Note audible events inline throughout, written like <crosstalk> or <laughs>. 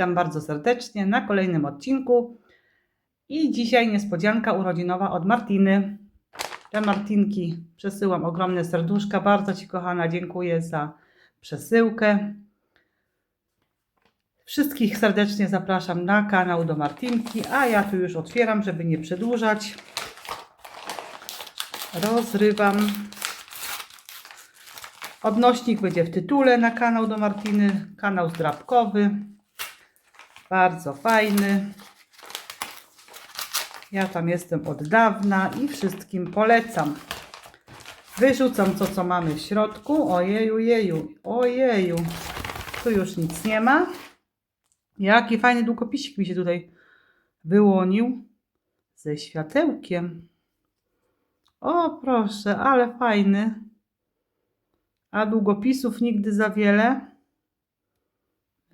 Witam bardzo serdecznie na kolejnym odcinku. I dzisiaj niespodzianka urodzinowa od Martiny. Dla Martinki przesyłam ogromne serduszka. Bardzo Ci, kochana, dziękuję za przesyłkę. Wszystkich serdecznie zapraszam na kanał do Martinki, a ja tu już otwieram, żeby nie przedłużać. Rozrywam. Odnośnik będzie w tytule na kanał do Martiny. Kanał zdrabkowy. Bardzo fajny. Ja tam jestem od dawna i wszystkim polecam. Wyrzucam to, co mamy w środku. Ojeju, jeju, ojeju. Tu już nic nie ma. Jaki fajny długopisik mi się tutaj wyłonił. Ze światełkiem. O, proszę, ale fajny. A długopisów nigdy za wiele.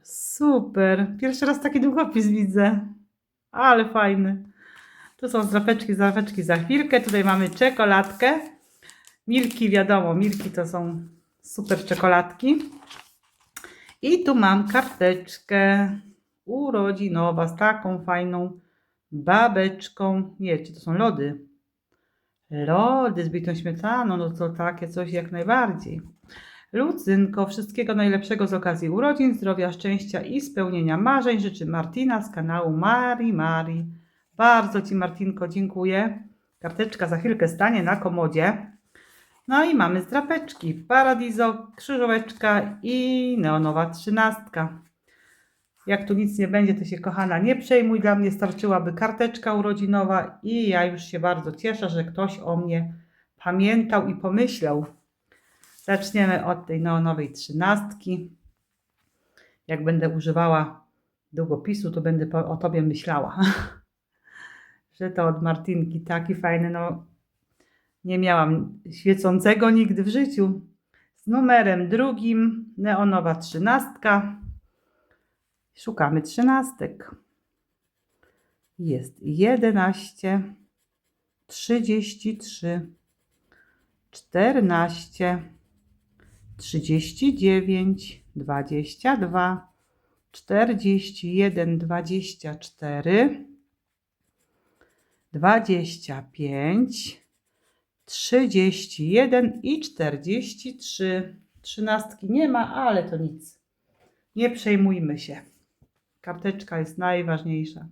Super. Pierwszy raz taki długopis widzę. Ale fajny. Tu są zdrapeczki, zdrapeczki za chwilkę. Tutaj mamy czekoladkę. Milki, wiadomo, milki to są super czekoladki. I tu mam karteczkę urodzinowa z taką fajną babeczką. Nie, czy to są lody? Lody z bitą śmietaną, no to takie coś jak najbardziej. Lucynko, wszystkiego najlepszego z okazji urodzin, zdrowia, szczęścia i spełnienia marzeń życzy Martina z kanału Mari Mari. Bardzo Ci Martinko dziękuję. Karteczka za chwilkę stanie na komodzie. No i mamy zdrapeczki. Paradiso, krzyżóweczka i neonowa trzynastka. Jak tu nic nie będzie, to się kochana nie przejmuj. Dla mnie starczyłaby karteczka urodzinowa i ja już się bardzo cieszę, że ktoś o mnie pamiętał i pomyślał. Zaczniemy od tej neonowej trzynastki. Jak będę używała długopisu, to będę o Tobie myślała. <laughs> że to od Martinki taki fajny, no nie miałam świecącego nigdy w życiu. Z numerem drugim, neonowa trzynastka. Szukamy trzynastek. Jest 11, 33, 14, 39, 22, 41, 24, 25, 31 i 43. Trzynastki nie ma, ale to nic. Nie przejmujmy się. Karteczka jest najważniejsza.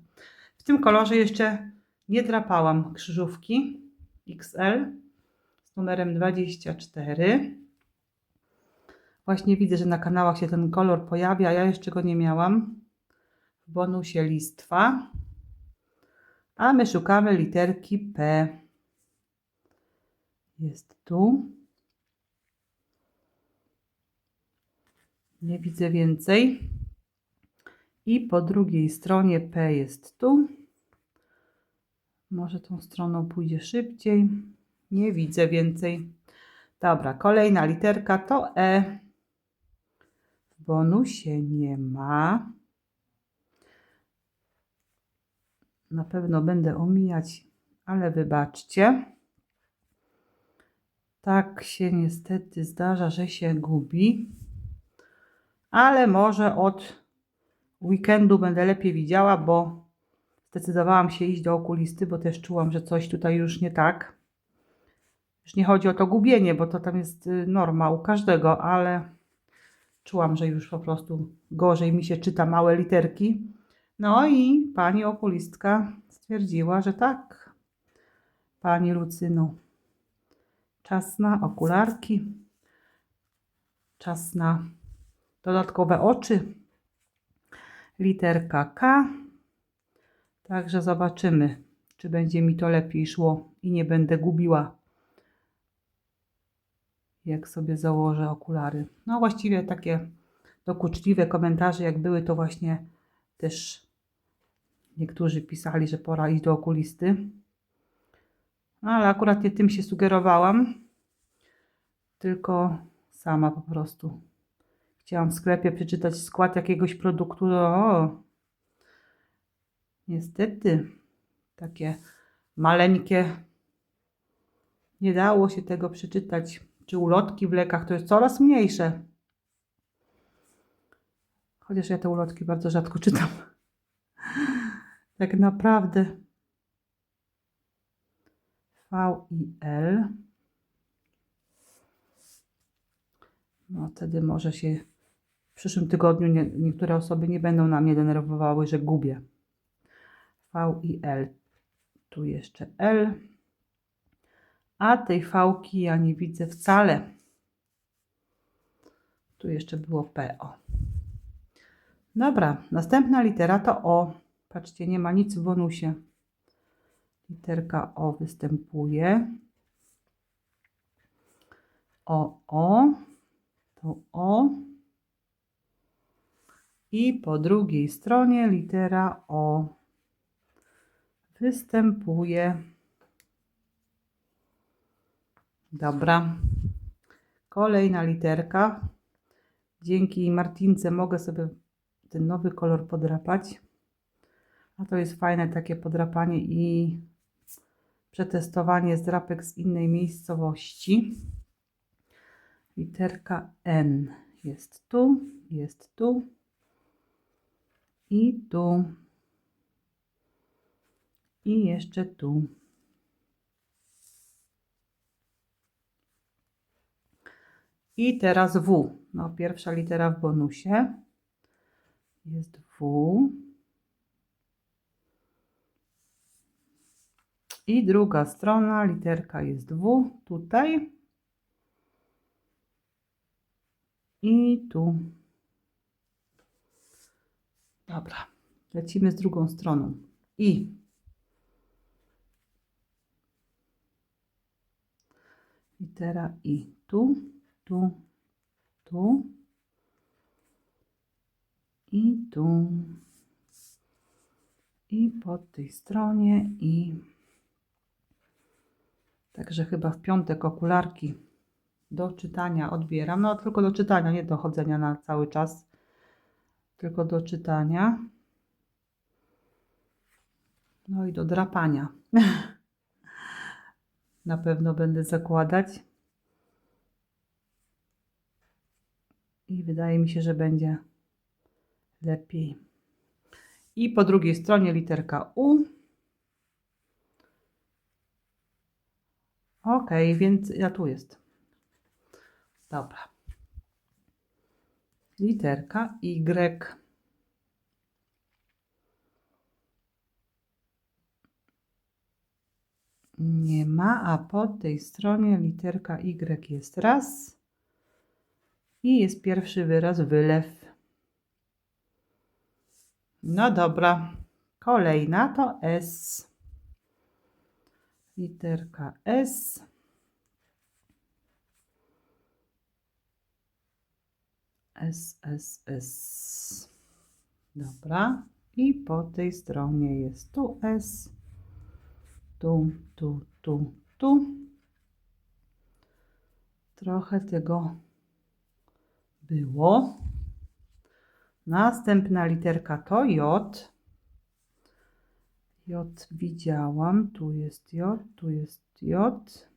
W tym kolorze jeszcze nie drapałam krzyżówki XL z numerem 24. Właśnie widzę, że na kanałach się ten kolor pojawia. Ja jeszcze go nie miałam. W bonusie listwa. A my szukamy literki P. Jest tu. Nie widzę więcej. I po drugiej stronie P jest tu. Może tą stroną pójdzie szybciej. Nie widzę więcej. Dobra, kolejna literka to E. Bonusie nie ma. Na pewno będę omijać, ale wybaczcie. Tak się niestety zdarza, że się gubi. Ale może od weekendu będę lepiej widziała, bo zdecydowałam się iść do okulisty, bo też czułam, że coś tutaj już nie tak. Już nie chodzi o to gubienie, bo to tam jest y, norma u każdego, ale czułam, że już po prostu gorzej mi się czyta małe literki. No i pani okulistka stwierdziła, że tak. Pani Lucynu, czas na okularki, czas na dodatkowe oczy. Literka K. Także zobaczymy, czy będzie mi to lepiej szło i nie będę gubiła, jak sobie założę okulary. No właściwie takie dokuczliwe komentarze, jak były, to właśnie też niektórzy pisali, że pora iść do okulisty. No ale akurat nie tym się sugerowałam, tylko sama po prostu. Chciałam w sklepie przeczytać skład jakiegoś produktu. O, niestety, takie maleńkie. Nie dało się tego przeczytać. Czy ulotki w lekach to jest coraz mniejsze. Chociaż ja te ulotki bardzo rzadko czytam. <laughs> Tak naprawdę. V i L. No wtedy może się w przyszłym tygodniu nie, niektóre osoby nie będą na mnie denerwowały, że gubię. V i L. Tu jeszcze L. A tej fałki ja nie widzę wcale. Tu jeszcze było PO. Dobra, następna litera to O. Patrzcie, nie ma nic w bonusie. Literka O występuje. O, O. To O. I po drugiej stronie litera O występuje. Dobra. Kolejna literka. Dzięki Martince mogę sobie ten nowy kolor podrapać. A to jest fajne takie podrapanie i przetestowanie zdrapek z innej miejscowości. Literka N jest tu, jest tu i tu i jeszcze tu. I teraz W. No, pierwsza litera w bonusie jest W. I druga strona, literka jest W tutaj. I tu. Dobra, lecimy z drugą stroną. I. Litera I. Tu, tu, tu. I tu. I po tej stronie i Także chyba w piątek okularki do czytania odbieram. No tylko do czytania, nie do chodzenia na cały czas. Tylko do czytania. No i do drapania. <laughs> na pewno będę zakładać. I wydaje mi się, że będzie lepiej. I po drugiej stronie literka U. Ok, więc ja tu jest. Dobra. Literka Y. Nie ma, a po tej stronie literka Y jest raz. I jest pierwszy wyraz wylew. No dobra. Kolejna to S literka S. S, S, S. Dobra. I po tej stronie jest tu S. Tu, tu, tu, tu. Trochę tego było. Następna literka to J. J widziałam, tu jest J, tu jest J.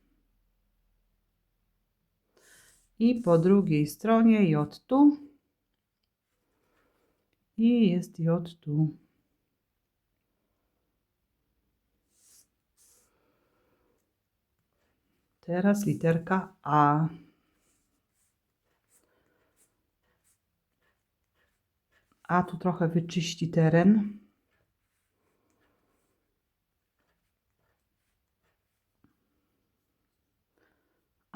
I po drugiej stronie J tu. I jest J tu. Teraz literka A. A tu trochę wyczyści teren.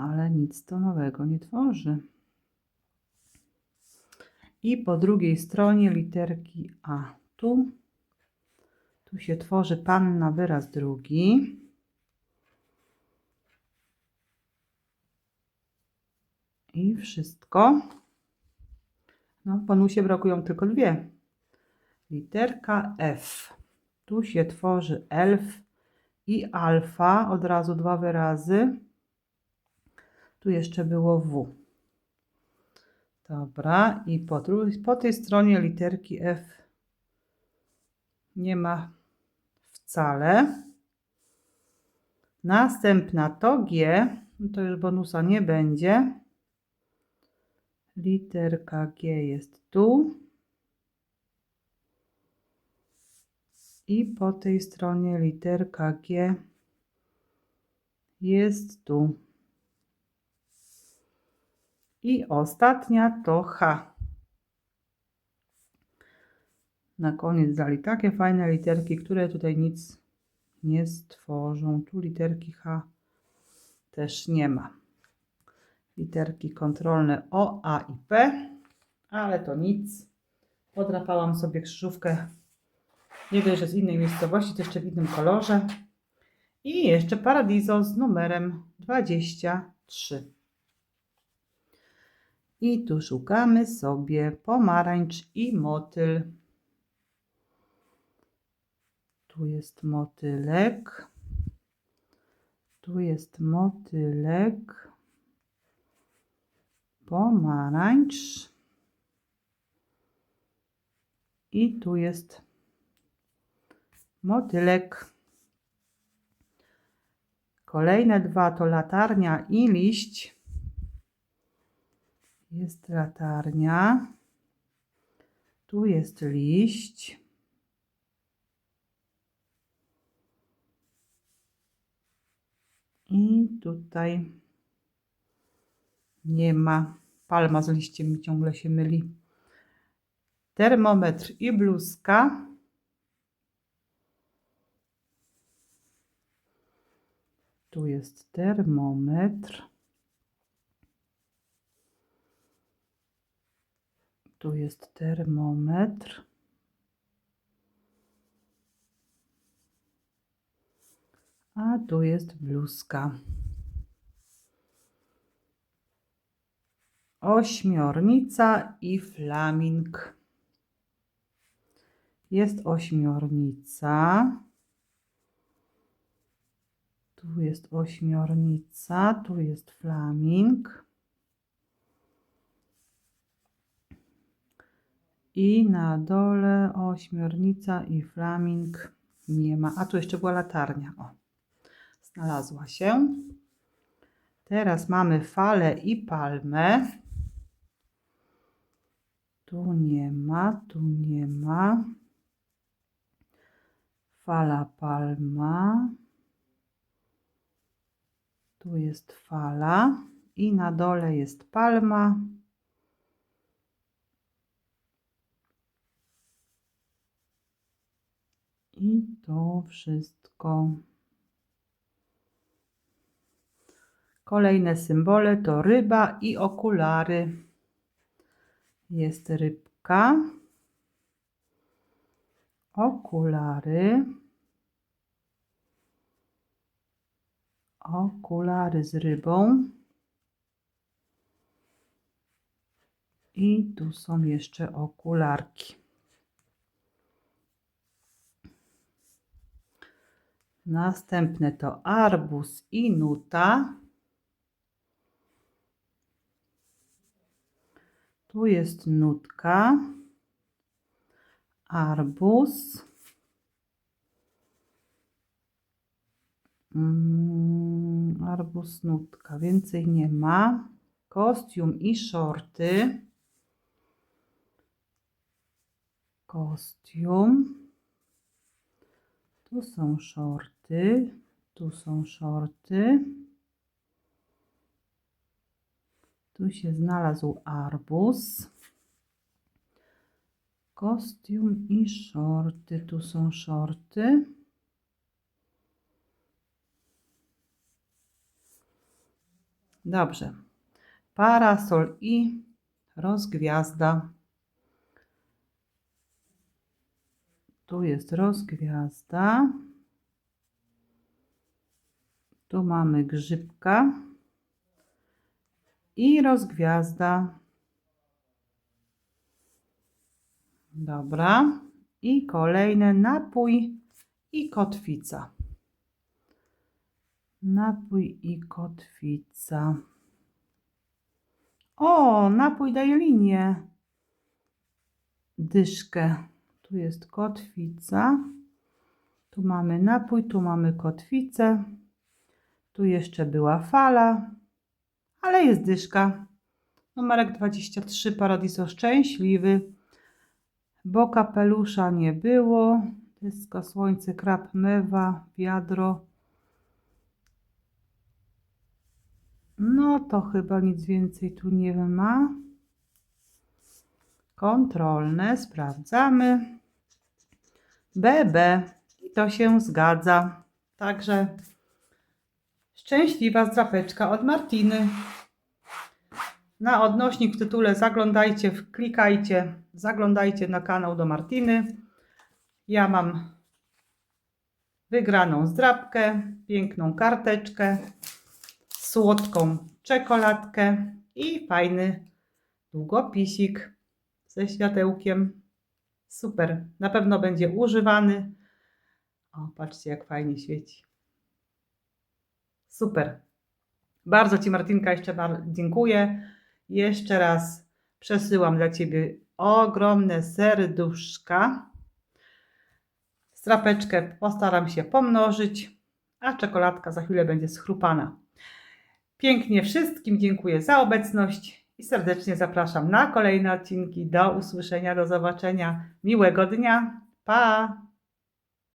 ale nic to nowego nie tworzy. I po drugiej stronie literki A. Tu, tu się tworzy panna wyraz drugi. I wszystko. No, w brakują tylko dwie. Literka F. Tu się tworzy elf i alfa. Od razu dwa wyrazy. Tu jeszcze było W. Dobra, i po, po tej stronie literki F nie ma wcale. Następna to G, no to już bonusa nie będzie. Literka G jest tu. I po tej stronie literka G jest tu. I ostatnia to H. Na koniec dali takie fajne literki, które tutaj nic nie stworzą. Tu literki H też nie ma. Literki kontrolne O, A i P, ale to nic. Podrapałam sobie krzyżówkę. Nie dość, że z innej miejscowości, to jeszcze w innym kolorze. I jeszcze Paradiso z numerem 23. I tu szukamy sobie pomarańcz i motyl. Tu jest motylek. Tu jest motylek. Pomarańcz. I tu jest motylek. Kolejne dwa to latarnia i liść. Jest latarnia. Tu jest liść. I tutaj nie ma. Palma z liściem mi ciągle się myli. Termometr i bluzka. Tu jest termometr. Tu jest termometr. A tu jest bluzka. Ośmiornica i flaming. Jest ośmiornica. Tu jest ośmiornica, tu jest flaming. I na dole ośmiornica i flaming nie ma. A tu jeszcze była latarnia. O, znalazła się. Teraz mamy falę i palmę. Tu nie ma, tu nie ma. Fala, palma. Tu jest fala i na dole jest palma. I to wszystko. Kolejne symbole to ryba i okulary. Jest rybka, okulary, okulary z rybą. I tu są jeszcze okularki. Następne to arbuz i nuta. Tu jest nutka, arbuz, mm, arbuz, nutka, więcej nie ma. Kostium i shorty. Kostium. Tu są shorty, tu są shorty. Tu się znalazł arbuz. Kostium i shorty. Tu są shorty. Dobrze. Parasol i rozgwiazda. Tu jest rozgwiazda. Tu mamy grzybka i rozgwiazda. Dobra. I kolejne napój i kotwica. Napój i kotwica. O, napój daje linię. Dyszkę. Tu jest kotwica. Tu mamy napój, tu mamy kotwicę. Tu jeszcze była fala ale jest dyszka. Numerek 23, Paradiso szczęśliwy, bo kapelusza nie było. Wszystko, słońce, krab, mewa, wiadro. No to chyba nic więcej tu nie ma. Kontrolne, sprawdzamy. BB i to się zgadza. Także szczęśliwa zdrapeczka od Martiny. Na odnośnik w tytule zaglądajcie, klikajcie, zaglądajcie na kanał do Martiny. Ja mam wygraną zdrapkę, piękną karteczkę, słodką czekoladkę i fajny długopisik ze światełkiem. Super, na pewno będzie używany. O, patrzcie jak fajnie świeci. Super. Bardzo Ci Martinka jeszcze bar- dziękuję. Jeszcze raz przesyłam dla Ciebie ogromne serduszka. Strapeczkę postaram się pomnożyć, a czekoladka za chwilę będzie schrupana. Pięknie wszystkim dziękuję za obecność i serdecznie zapraszam na kolejne odcinki. Do usłyszenia, do zobaczenia. Miłego dnia. Pa!